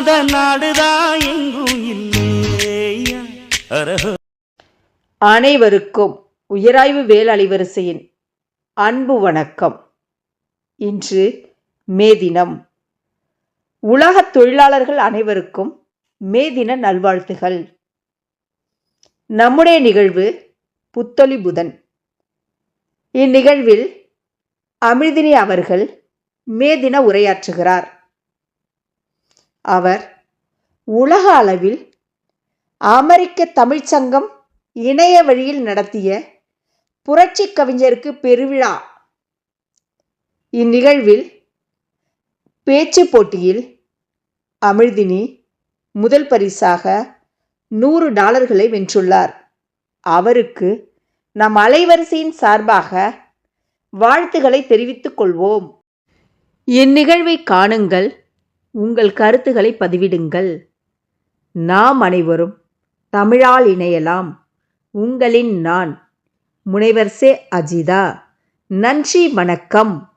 இல்லாத நாடுதான் எங்கும் இல்லையா? அனைவருக்கும் உயராய்வு வேல் அலைவரிசையின் அன்பு வணக்கம். இன்று மே தினம். உலகத் தொழிலாளர்கள் அனைவருக்கும் மே தின நல்வாழ்த்துகள். நம்முடைய நிகழ்வு புத்தொளி புதன். இந்நிகழ்வில் அமிர்தினி அவர்கள் மே தின உரையாற்றுகிறார். அவர் உலக அளவில் அமெரிக்க தமிழ்ச்சங்கம் இணைய வழியில் நடத்திய புரட்சி கவிஞருக்கு பெருவிழா. இந்நிகழ்வில் பேச்சு போட்டியில் அமிழ்தினி முதல் பரிசாக நூறு டாலர்களை வென்றுள்ளார். அவருக்கு நம் அலைவரிசையின் சார்பாக வாழ்த்துக்களை தெரிவித்துக் கொள்வோம். இந்நிகழ்வை காணுங்கள். உங்கள் கருத்துக்களை பதிவிடுங்கள். நாம் அனைவரும் தமிழால் இணையலாம். உங்களின் நான் முனைவர் சே அஜிதா. நன்றி வணக்கம்.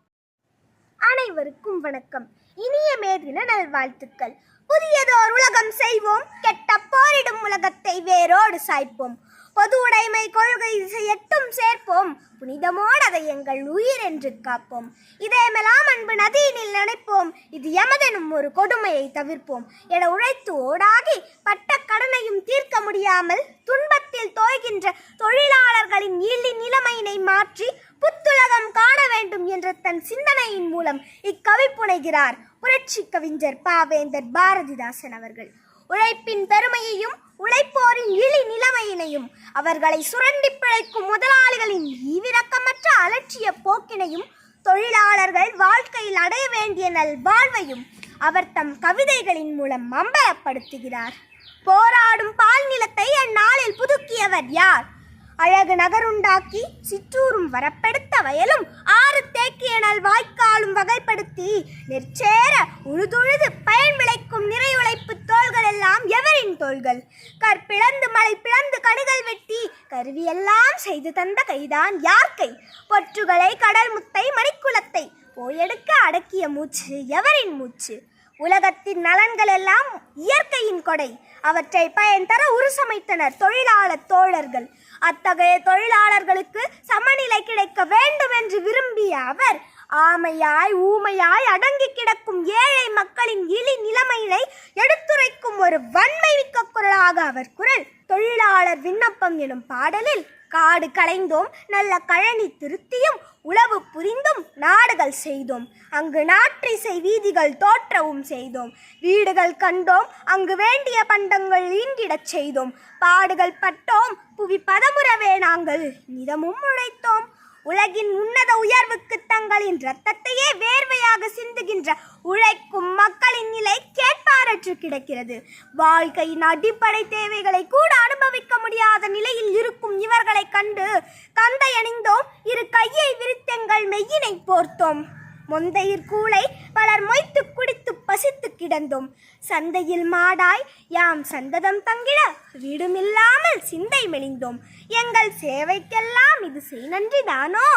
அனைவருக்கும் வணக்கம். இனிய மேதின நல்வாழ்த்துக்கள். புதியதோர் உலகம் செய்வோம் கெட்ட போரிடும் உலகத்தை வேரோடு சாய்ப்போம். பொது உடைமை கொள்கை எட்டும் சேர்ப்போம். புனிதமோடு அதை எங்கள் உயிர் என்று காப்போம். இதேமெல்லாம் அன்பு நதியினில் நினைப்போம். இது எமதெனும் ஒரு கொடுமையை தவிர்ப்போம். என உழைத்து ஓடாகி பட்ட கடனையும் தீர்க்க முடியாமல் துன்பத்தில் தோய்கின்ற தொழிலாளர்களின் ஈழி நிலைமையினை மாற்றி புத்துலகம் காண வேண்டும் என்ற தன் சிந்தனையின் மூலம் இக்கவி புனைகிறார் புரட்சி கவிஞர் பாவேந்தர் பாரதிதாசன் அவர்கள். உழைப்பின் பெருமையையும் உழைப்போரின் போக்கினையும் அவர்களை சுரண்டி பிழைக்கும் முதலாளிகளின் ஈவிரக்கமற்ற அலட்சிய போக்கினையும் தொழிலாளர்கள் வாழ்க்கையில் அடைய வேண்டிய நல் வாழ்வையும் அவர் தம் கவிதைகளின் மூலம் அம்பலப்படுத்துகிறார். போராடும் பால் நிலத்தை அந்நாளில் புதுக்கியவர் யார்? அழகு நகருண்டாக்கி சிற்றூரும் வரப்பெடுத்த வயலும் ஆறு தேக்கிய நல் வாய்க்காலும் வகைப்படுத்தி நெற்சேர உழுதுழுது பயன் விளைக்கும் நிறை உழைப்பு தோள்கள் எல்லாம் எவரின் தோள்கள் கற்பிளந்து மலை பிளந்து கடுகள் வெட்டி கருவியெல்லாம் செய்து தந்த கைதான் யார் கை பொற்றுகளை கடல் முத்தை மணிக்குலத்தை போயெடுக்க அடக்கிய மூச்சு எவரின் மூச்சு? உலகத்தின் நலன்கள் எல்லாம் இயற்கையின் கொடை. அவற்றை பயன் தர உருசமைத்தனர் தொழிலாளர் தோழர்கள். அத்தகைய தொழிலாளர்களுக்கு சமநிலை கிடைக்க வேண்டும் என்று விரும்பிய அவர் ஆமையாய் ஊமையாய் அடங்கி கிடக்கும் ஏழை மக்களின் இழி நிலைமையினை எடுத்துரைக்கும் ஒரு வன்மை மிக்க குரலாக அவர் குரல். தொழிலாளர் விண்ணப்பம் எனும் பாடலில் காடு களைந்தோம் நல்ல கழனி திருத்தியும் உளவு புரிந்தும் நாடுகள் செய்தோம். அங்கு நாற்றிசை வீதிகள் தோற்றவும் செய்தோம். வீடுகள் கண்டோம் அங்கு வேண்டிய பண்டங்கள் ஈண்டிடச் செய்தோம். பாடுகள் பட்டோம் புவி பதமுறவே நாங்கள் நிதமும் உழைத்தோம். உலகின் உன்னத உயர்வுக்கு தங்களின் இரத்தத்தையே வேர்வையாக சிந்துகின்ற உழைக்கும் மக்களின் நிலை கேட்பாரற்று கிடக்கிறது. வாழ்க்கையின் அடிப்படை தேவைகளை கூட அனுபவிக்க முடியாத நிலையில் இருக்கும் இவர்களை கண்டு கந்தை அணிந்தோம். இரு கையை விரித்தெங்கள் மெய்யினை போர்த்தோம். மொந்தையிற் கூளை பலர் மொய்த்து குடித்து பசித்து கிடந்தோம். சந்தையில் மாடாய் யாம் சந்ததம் தங்கிட வீடுமில்லாமல் சிந்தை மெலிந்தோம். எங்கள் சேவைக்கெல்லாம் இது செய் நன்றிதானோ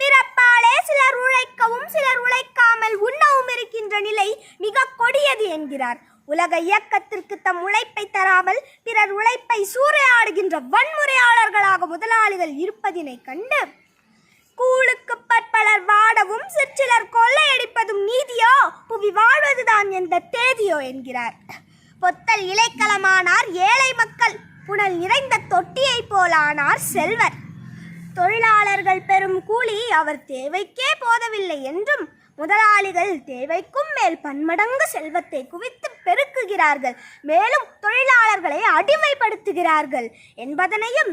பிறப்பாலே சிலர் உழைக்கவும் சிலர் உழைக்காமல் உண்ணவும் இருக்கின்ற நிலை மிக கொடியது என்கிறார். உலக இயக்கத்திற்கு தம் உழைப்பை தராமல் பிறர் உழைப்பை சூறையாடுகின்ற வன்முறையாளர்களாக முதலாளிகள் இருப்பதினை கண்டு கூழுக்கு பற்பலர் வாடவும் என்கிறார். பொத்தல் இலைக்களமானார் ஏழை மக்கள் புனல் நிறைந்த தொட்டியைப் போலானார் செல்வர். தொழிலாளர்கள் பெறும் கூலி அவர் தேவைக்கே போதவில்லை என்றும் முதலாளிகள் தேவைக்கும் மேல் பன்மடங்கு செல்வத்தை குவித்து பெருக்குகிறார்கள் மேலும் தொழிலாளர்களை அடிமைப்படுத்துகிறார்கள் என்பதனையும்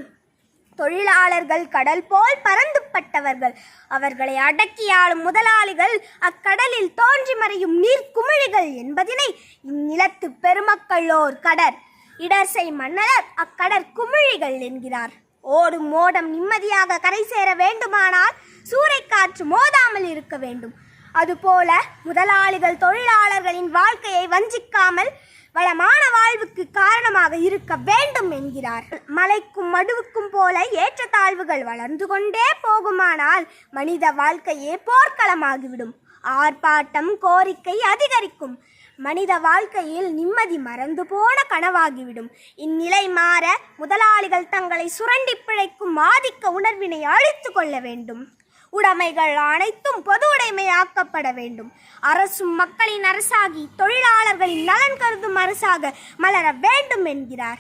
தொழிலாளர்கள் கடல் போல் பறந்துப்பட்டவர்கள் அவர்களை அடக்கியாளும் முதலாளிகள் அக்கடலில் தோன்றி மறையும் நீர்க்குமிழிகள் என்பதினை இந்நிலத்து பெருமக்களோர் கடர் இடர்சை மன்னலர் அக்கடற் குமிழிகள் என்கிறார். ஓடும் ஓடம் நிம்மதியாக கரை சேர வேண்டுமானால் சூறைக்காற்று மோதாமல் இருக்க வேண்டும். அதுபோல முதலாளிகள் தொழிலாளர்களின் வாழ்க்கையை வஞ்சிக்காமல் வளமான வாழ்வுக்கு காரணமாக இருக்க வேண்டும் என்கிறார். மலைக்கும் மடுவுக்கும் போல ஏற்றத்தாழ்வுகள் வளர்ந்து கொண்டே போகுமானால் மனித வாழ்க்கையே போர்க்களமாகிவிடும். ஆர்ப்பாட்டம் கோரிக்கை அதிகரிக்கும். மனித வாழ்க்கையில் நிம்மதி மறந்து போன கனவாகிவிடும். இந்நிலை மாற முதலாளிகள் தங்களை சுரண்டி பிழைக்கும் ஆதிக்க உணர்வினை அழித்து கொள்ள வேண்டும். உடைமைகள் அனைத்தும் பொது உடைமையாக்கப்பட வேண்டும். அரசும் மக்களின் அரசாகி தொழிலாளர்களின் நலன் கருதும் அரசாக மலர வேண்டும் என்கிறார்.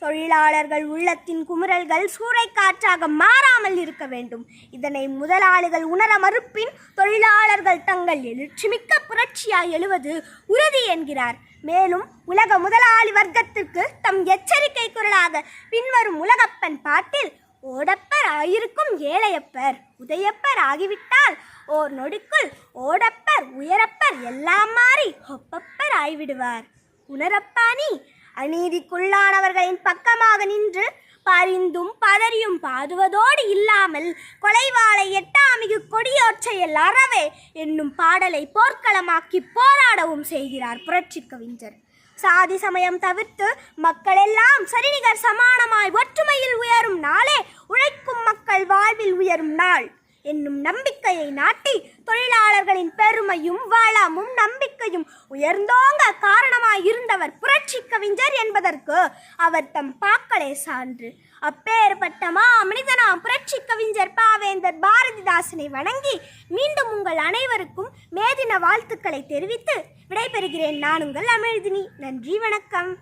தொழிலாளர்கள் உள்ளத்தின் குமுறல்கள் சூறைக்காற்றாக மாறாமல் இருக்க வேண்டும். இதனை முதலாளிகள் உணர மறுப்பின் தொழிலாளர்கள் தங்கள் எழுச்சிமிக்க புரட்சியாய் எழுவது உறுதி என்கிறார். மேலும் உலக முதலாளி வர்க்கத்திற்கு தம் எச்சரிக்கை குரலாக பின்வரும் உலகப்பன் பாட்டில் ஓடப்பர் ஆயிருக்கும் ஏழையப்பர். உதயப்பர் ஆகிவிட்டால் ஓர் நொடிக்குள் ஓடப்பர் உயரப்பர் எல்லாம் மாறி ஒப்பப்பர் ஆய்விடுவார். உணரப்பானி அநீதிக்குள்ளானவர்களின் பக்கமாக நின்று பரிந்தும் பதறியும் பாடுவதோடு இல்லாமல் கொலைவாளை எட்டாமிகு கொடியோர் அறவே என்னும் பாடலை போர்க்களமாக்கி போராடவும் செய்கிறார் புரட்சி கவிஞர். சாதி சமயம் தவிர்த்து மக்களெல்லாம் சரிநிகர் சமானமாய் ஒற்றுமையில் உயரும் நாளே உழைக்கும் மக்கள் வாழ்வில் உயரும் நாள். என்னும் நம்பிக்கையை நாட்டி தொழிலாளர்களின் பெருமையும் வளமும் நம்பிக்கையும் உயர்ந்தோங்க காரணமாய் இருந்தவர் புரட்சி கவிஞர் என்பதற்கு அவர் தம் பாக்களே சான்று. அப்பேற்பட்ட மா மனிதனாம் புரட்சி கவிஞர் பாவேந்தர் பாரதிதாசனை வணங்கி மீண்டும் உங்கள் அனைவருக்கும் மேதின வாழ்த்துக்களை தெரிவித்து விடைபெறுகிறேன். நான் உங்கள் அமிழ்தினி. நன்றி வணக்கம்.